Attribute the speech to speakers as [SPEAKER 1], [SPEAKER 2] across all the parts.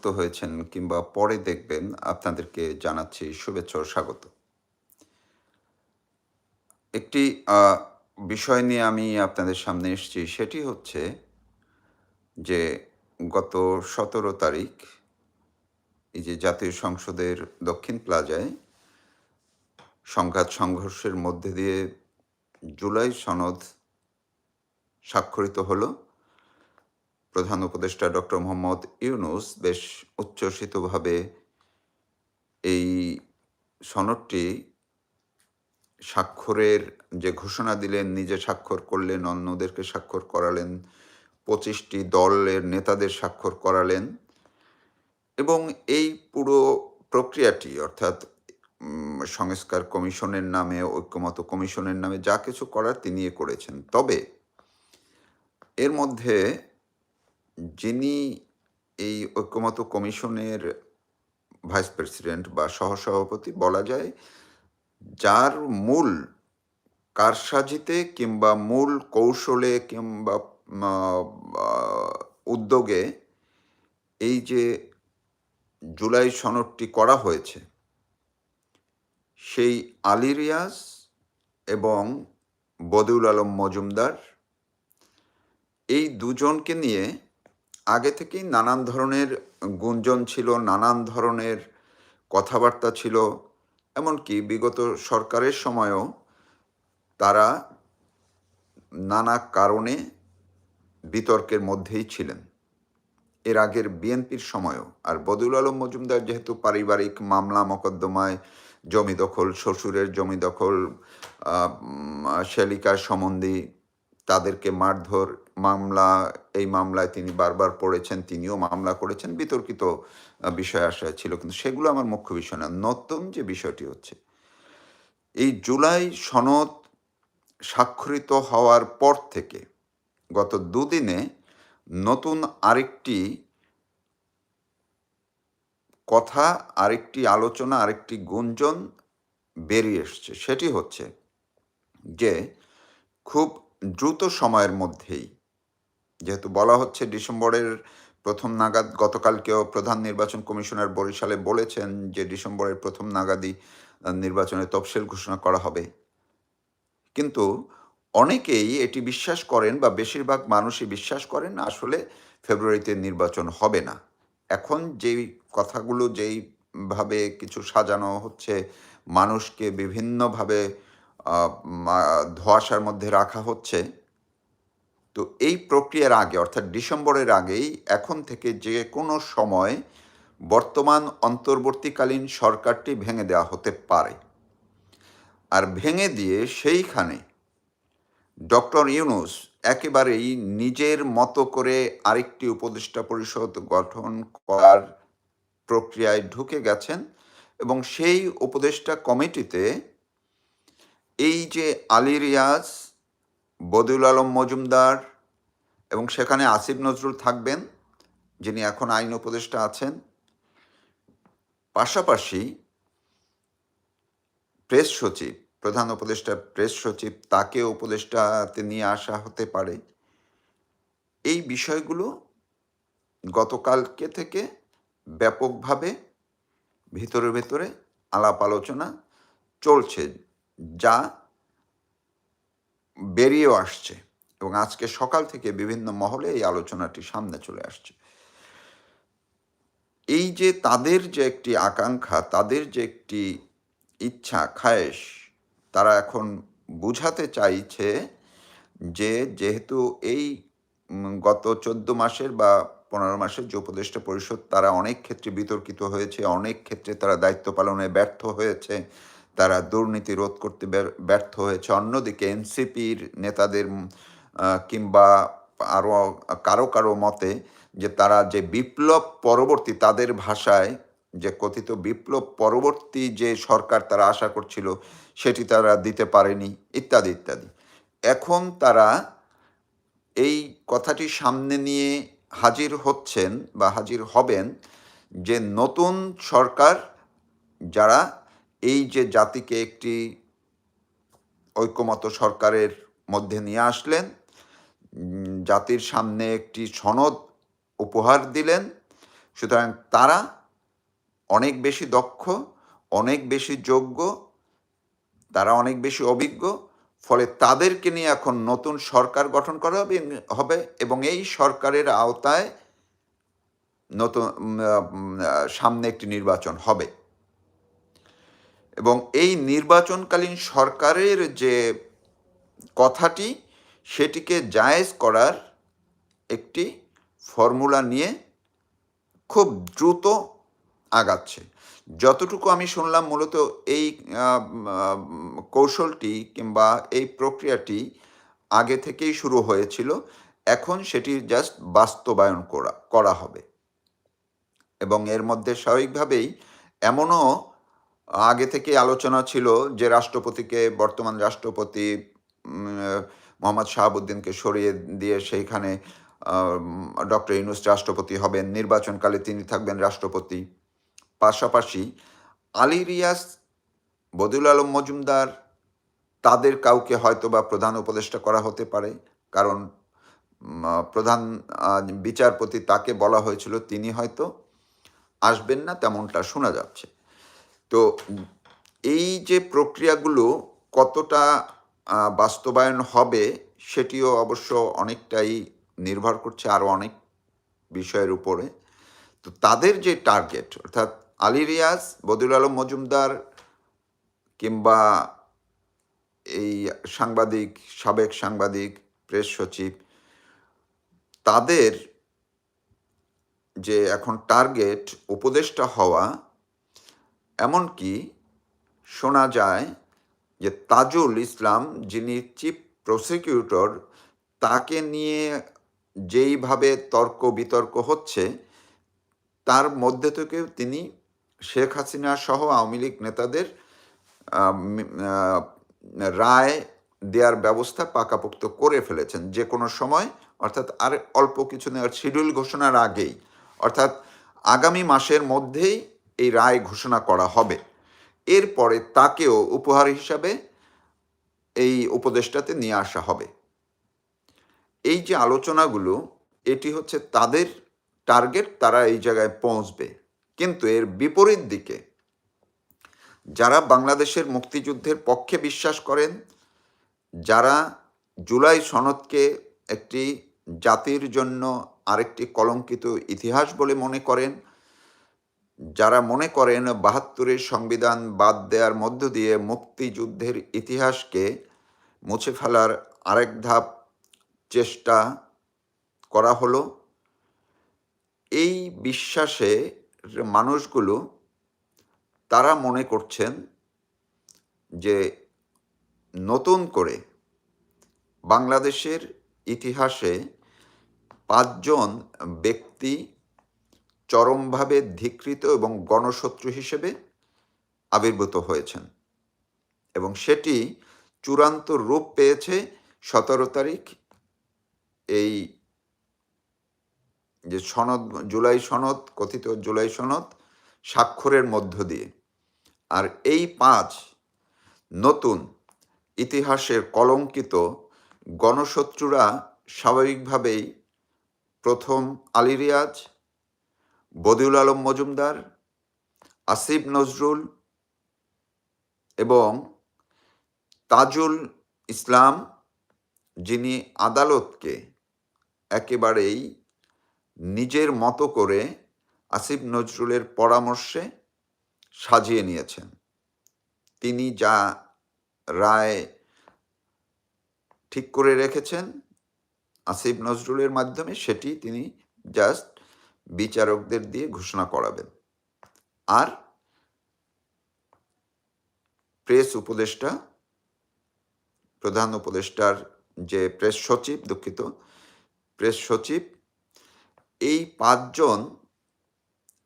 [SPEAKER 1] যুক্ত হয়েছেন কিংবা পরে দেখবেন আপনাদেরকে জানাচ্ছি শুভেচ্ছা ও স্বাগত। একটি বিষয় নিয়ে আমি আপনাদের সামনে এসেছি সেটি হচ্ছে যে গত সতেরো তারিখ এই যে জাতীয় সংসদের দক্ষিণ প্লাজায় সংঘাত সংঘর্ষের মধ্যে দিয়ে জুলাই সনদ স্বাক্ষরিত হলো। প্রধান উপদেষ্টা ডক্টর মোহাম্মদ ইউনুস বেশ উচ্ছ্বসিতভাবে এই সনদটি স্বাক্ষরের যে ঘোষণা দিলেন, নিজে স্বাক্ষর করলেন, অন্যদেরকে স্বাক্ষর করালেন, পঁচিশটি দলের নেতাদের স্বাক্ষর করালেন এবং এই পুরো প্রক্রিয়াটি অর্থাৎ সংস্কার কমিশনের নামে, ঐক্যমত কমিশনের নামে যা কিছু করার তিনি করেছেন। তবে এর মধ্যে যিনি এই ঐক্যমত কমিশনের ভাইস প্রেসিডেন্ট বা সহসভাপতি বলা যায়, যার মূল কারসাজিতে কিংবা মূল কৌশলে কিংবা উদ্যোগে এই যে জুলাই সনদটি করা হয়েছে, সেই আলী রিয়াজ এবং বদিউল আলম মজুমদার, এই দুজনকে নিয়ে আগে থেকেই নানান ধরনের গুঞ্জন ছিল, নানান ধরনের কথাবার্তা ছিল। এমনকি বিগত সরকারের সময়ও তারা নানা কারণে বিতর্কের মধ্যেই ছিলেন। এর আগের বিএনপির সময়ও। আর বদুল আলম মজুমদার যেহেতু পারিবারিক মামলা মোকদ্দমায় জমি দখল, শ্বশুরের জমি দখল শ্যালিকার সম্বন্ধী তাদেরকে মারধর মামলা, এই মামলায় তিনি বারবার পড়েছেন, তিনিও মামলা করেছেন, বিতর্কিত বিষয় আশা ছিল। কিন্তু সেগুলো আমার মুখ্য বিষয় না, নতুন যে বিষয়টি হচ্ছে, এই জুলাই সনদ স্বাক্ষরিত হওয়ার পর থেকে গত দুদিনে নতুন আরেকটি কথা, আরেকটি আলোচনা, আরেকটি গুঞ্জন বেরিয়ে এসছে। সেটি হচ্ছে যে, খুব দ্রুত সময়ের মধ্যেই যেহেতু বলা হচ্ছে ডিসেম্বরের প্রথম নাগাদ গতকালকেও প্রধান নির্বাচন কমিশনার বরিশালে বলেছেন যে ডিসেম্বরের প্রথম নাগাদই নির্বাচনের তফসিল ঘোষণা করা হবে। কিন্তু অনেকেই এটি বিশ্বাস করেন বা বেশিরভাগ মানুষই বিশ্বাস করেন আসলে ফেব্রুয়ারিতে নির্বাচন হবে না। এখন যেই কথাগুলো যেইভাবে কিছু সাজানো হচ্ছে, মানুষকে বিভিন্নভাবে ধোঁয়াশার মধ্যে রাখা হচ্ছে তো এই প্রক্রিয়ার আগে, অর্থাৎ ডিসেম্বরের আগেই, এখন থেকে যে কোনো সময় বর্তমান অন্তর্বর্তীকালীন সরকারটি ভেঙে দেওয়া হতে পারে। আর ভেঙে দিয়ে সেইখানে ডক্টর ইউনুস একেবারেই নিজের মতো করে আরেকটি উপদেষ্টা পরিষদ গঠন করার প্রক্রিয়ায় ঢুকে গেছেন এবং সেই উপদেষ্টা কমিটিতে এই যে আলী রিয়াজ বদিউল আলম মজুমদার এবং সেখানে আসিফ নজরুল থাকবেন, যিনি এখন আইন উপদেষ্টা আছেন। পাশাপাশি প্রেস সচিব, প্রধান উপদেষ্টা প্রেস সচিব তাকে উপদেষ্টাতে নিয়ে আসা হতে পারে। এই বিষয়গুলো গতকালকে থেকে ব্যাপকভাবে ভিতরে ভেতরে আলাপ আলোচনা চলছে, যা বেরিয়েও আসছে। এবং আজকে সকাল থেকে বিভিন্ন মহলে এই আলোচনাটি সামনে চলে আসছে। এই যে তাদের যে একটি আকাঙ্ক্ষা, তাদের যে একটি ইচ্ছা, খায়েশ, তারা এখন বুঝাতে চাইছে যে যেহেতু এই গত চোদ্দ মাসের বা পনেরো মাসের যে উপদেষ্টা পরিষদ, তারা অনেক ক্ষেত্রে বিতর্কিত হয়েছে, অনেক ক্ষেত্রে তারা দায়িত্ব পালনে ব্যর্থ হয়েছে, তারা দুর্নীতি রোধ করতে ব্যর- ব্যর্থ হয়েছে। অন্যদিকে এনসিপির নেতাদের কিংবা আরও কারও কারও মতে যে তারা যে বিপ্লব পরবর্তী তাদের ভাষায়, যে কথিত বিপ্লব পরবর্তী যে সরকার তারা আশা করছিল, সেটি তারা দিতে পারেনি, ইত্যাদি ইত্যাদি। এখন তারা এই কথাটি সামনে নিয়ে হাজির হচ্ছেন বা হাজির হবেন যে নতুন সরকার যারা এই যে জাতিকে একটি ঐক্যমত সরকারের মধ্যে নিয়ে আসলেন জাতির সামনে একটি সনদ উপহার দিলেন। সুতরাং তারা অনেক বেশি দক্ষ, অনেক বেশি যোগ্য, তারা অনেক বেশি অভিজ্ঞ, ফলে তাদেরকে নিয়ে এখন নতুন সরকার গঠন করা হবে এবং এই সরকারের আওতায় নতুন সামনে একটি নির্বাচন হবে। এবং এই নির্বাচনকালীন সরকারের যে কথাটি সেটিকে জায়েজ করার একটি ফর্মুলা নিয়ে খুব দ্রুত আগাচ্ছে। যতটুকু আমি শুনলাম, মূলত এই কৌশলটি কিংবা এই প্রক্রিয়াটি আগে থেকেই শুরু হয়েছিল। এখন সেটি জাস্ট বাস্তবায়ন করা করা হবে। এবং এর মধ্যে স্বাভাবিকভাবেই এমনও আগে থেকে আলোচনা ছিল যে রাষ্ট্রপতিকে, বর্তমান রাষ্ট্রপতি মোহাম্মদ শাহাবুদ্দিনকে সরিয়ে দিয়ে সেইখানে ডক্টর ইউনুস রাষ্ট্রপতি হবেন। নির্বাচনকালে তিনি থাকবেন রাষ্ট্রপতি। পাশাপাশি আলী রিয়াস বদিউল আলম মজুমদার, তাদের কাউকে হয়তো বা প্রধান উপদেষ্টা করা হতে পারে। কারণ প্রধান বিচারপতি তাকে বলা হয়েছিল, তিনি হয়তো আসবেন না তেমনটা শোনা যাচ্ছে। তো এই যে প্রক্রিয়াগুলো কতটা বাস্তবায়ন হবে সেটিও অবশ্য অনেকটাই নির্ভর করছে আরও অনেক বিষয়ের উপরে। তো তাদের যে টার্গেট অর্থাৎ আলী রিয়াজ বদিউল আলম মজুমদার কিংবা এই সাংবাদিক, সাবেক সাংবাদিক প্রেস সচিব, তাদের যে এখন টার্গেট উপদেষ্টা হওয়া, এমনকি শোনা যায় যে তাজুল ইসলাম, যিনি চিফ প্রসিকিউটর, তাকে নিয়ে যেইভাবে তর্ক বিতর্ক হচ্ছে, তার মধ্যে থেকেও তিনি শেখ হাসিনা সহ আওয়ামী লীগ নেতাদের রায় দেওয়ার ব্যবস্থা পাকাপোক্ত করে ফেলেছেন। যে কোনো সময়, অর্থাৎ আর অল্প কিছু নেওয়ার শিডিউল ঘোষণার আগেই, অর্থাৎ আগামী মাসের মধ্যেই এই রায় ঘোষণা করা হবে। এরপরে তাকেও উপহার হিসাবে এই উপদেষ্টাতে নিয়ে আসা হবে। এই যে আলোচনাগুলো, এটি হচ্ছে তাদের টার্গেট, তারা এই জায়গায় পৌঁছবে। কিন্তু এর বিপরীত দিকে, যারা বাংলাদেশের মুক্তিযুদ্ধের পক্ষে বিশ্বাস করেন, যারা জুলাই সনদকে একটি জাতির জন্য আরেকটি কলঙ্কিত ইতিহাস বলে মনে করেন যারা মনে করেন বাহাত্তরের সংবিধান বাদ দেওয়ার মধ্য দিয়ে মুক্তিযুদ্ধের ইতিহাসকে মুছে ফেলার আরেক ধাপ চেষ্টা করা হলো, এই বিশ্বাসে মানুষগুলো, তারা মনে করছেন যে নতুন করে বাংলাদেশের ইতিহাসে পাঁচজন ব্যক্তি চরমভাবে ধিকৃত এবং গণশত্রু হিসেবে আবির্ভূত হয়েছেন। এবং সেটি চূড়ান্ত রূপ পেয়েছে সতেরো তারিখ এই যে সনদ, জুলাই সনদ, কথিত জুলাই সনদ স্বাক্ষরের মধ্য দিয়ে। আর এই পাঁচ নতুন ইতিহাসের কলঙ্কিত গণশত্রুরা স্বাভাবিকভাবেই প্রথম আলী রিয়াজ বদিউল আলম মজুমদার, আসিফ নজরুল এবং তাজুল ইসলাম, যিনি আদালতকে একেবারেই নিজের মতো করে আসিফ নজরুলের পরামর্শে সাজিয়ে নিয়েছেন। তিনি যা রায় ঠিক করে রেখেছেন আসিফ নজরুলের মাধ্যমে, সেটি তিনি জাস্ট বিচারকদের দিয়ে ঘোষণা করাবেন। আর প্রেস উপদেষ্টা, প্রধান উপদেষ্টার যে প্রেস সচিব, দুঃখিত, প্রেস সচিব, এই পাঁচজন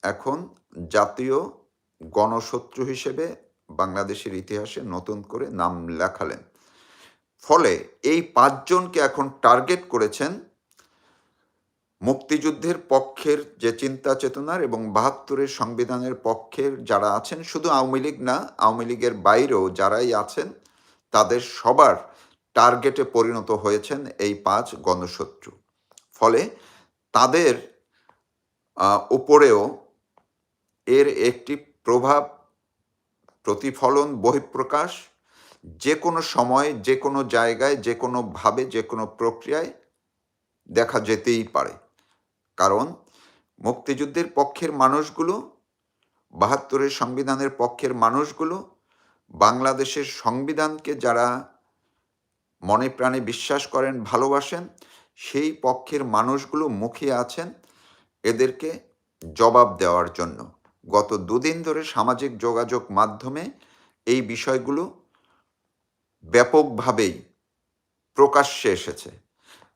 [SPEAKER 1] এখন জাতীয় গণশত্রু হিসেবে বাংলাদেশের ইতিহাসে নতুন করে নাম লেখালেন। ফলে এই পাঁচজনকে এখন টার্গেট করেছেন মুক্তিযুদ্ধের পক্ষের যে চিন্তা চেতনার এবং বাহাত্তরের সংবিধানের পক্ষের যারা আছেন, শুধু আওয়ামী লীগ না, আওয়ামী লীগের বাইরেও যারাই আছেন, তাদের সবার টার্গেটে পরিণত হয়েছেন এই পাঁচ গণশত্রু। ফলে তাদের উপরেও এর একটি প্রভাব, প্রতিফলন, বহিঃপ্রকাশ যে কোনো সময়, যে কোনো জায়গায়, যে কোনো ভাবে, যে কোনো প্রক্রিয়ায় দেখা যেতেই পারে। কারণ মুক্তিযুদ্ধের পক্ষের মানুষগুলো, বাহাত্তরের সংবিধানের পক্ষের মানুষগুলো, বাংলাদেশের সংবিধানকে যারা মনে প্রাণে বিশ্বাস করেন, ভালোবাসেন, সেই পক্ষের মানুষগুলো মুখিয়ে আছেন এদেরকে জবাব দেওয়ার জন্য। গত দুদিন ধরে সামাজিক যোগাযোগ মাধ্যমে এই বিষয়গুলো ব্যাপকভাবেই প্রকাশ্যে এসেছে।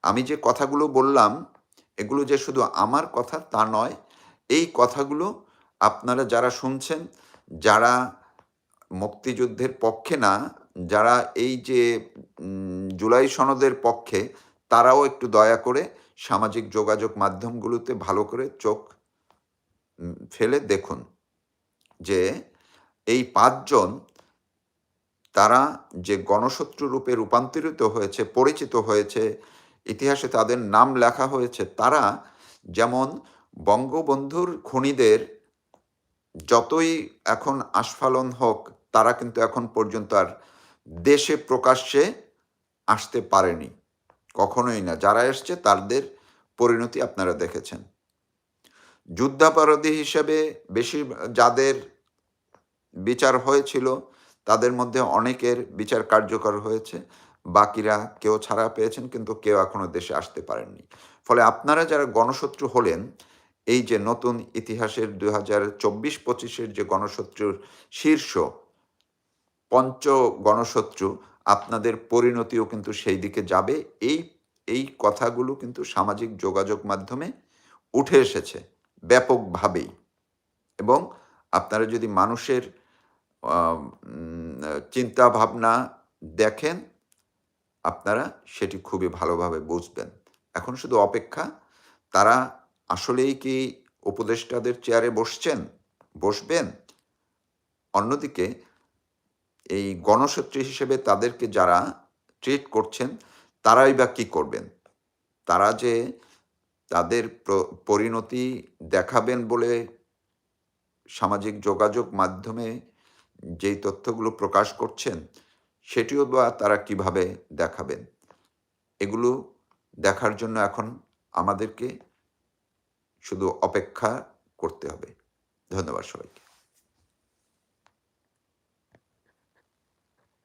[SPEAKER 1] আমি যে কথাগুলো বললাম এগুলো যে শুধু আমার কথা তা নয়, এই কথাগুলো আপনারা যারা শুনছেন, যারা মুক্তিযুদ্ধের পক্ষে না, যারা এই যে জুলাই সনদের পক্ষে, তারাও একটু দয়া করে সামাজিক যোগাযোগ মাধ্যমগুলোতে ভালো করে চোখ ফেলে দেখুন যে এই পাঁচজন তারা যে গণশত্রু রূপে রূপান্তরিত হয়েছে, পরিচিত হয়েছে ইতিহাসে তাদের নাম লেখা হয়েছে। তারা যেমন বঙ্গবন্ধুর খনিদের যতই এখন আস্ফালন হোক, তারা কিন্তু এখন পর্যন্ত আর দেশে প্রকাশ্যে আসতে পারেনি। কখনোই না। যারা এসছে, তাদের পরিণতি আপনারা দেখেছেন। যুদ্ধাপরাধী হিসেবে বেশি যাদের বিচার হয়েছিল, তাদের মধ্যে অনেকের বিচার কার্যকর হয়েছে। বাকিরা কেউ ছাড়া পেয়েছেন, কিন্তু কেউ এখনও দেশে আসতে পারেননি। ফলে আপনারা যারা গণশত্রু হলেন, এই যে নতুন ইতিহাসের দুই হাজার চব্বিশ পঁচিশের যে গণশত্রুর শীর্ষ পঞ্চ গণশত্রু, আপনাদের পরিণতিও কিন্তু সেই দিকে যাবে। এই এই কথাগুলো কিন্তু সামাজিক যোগাযোগ মাধ্যমে উঠে এসেছে ব্যাপকভাবেই। এবং আপনারা যদি মানুষের চিন্তা ভাবনা দেখেন আপনারা সেটি খুবই ভালোভাবে বুঝবেন। এখন শুধু অপেক্ষা, তারা আসলেই কি উপদেষ্টাদের চেয়ারে বসছেন, বসবেন? অন্যদিকে, এই গণশত্রু হিসেবে তাদেরকে যারা ট্রিট করছেন, তারাই বা কী করবেন? তারা যে তাদের পরিণতি দেখাবেন বলে সামাজিক যোগাযোগ মাধ্যমে যেই তথ্যগুলো প্রকাশ করছেন সেটিও বা তারা কীভাবে দেখাবেন? এগুলো দেখার জন্য এখন আমাদেরকে শুধু অপেক্ষা করতে হবে। ধন্যবাদ সবাইকে।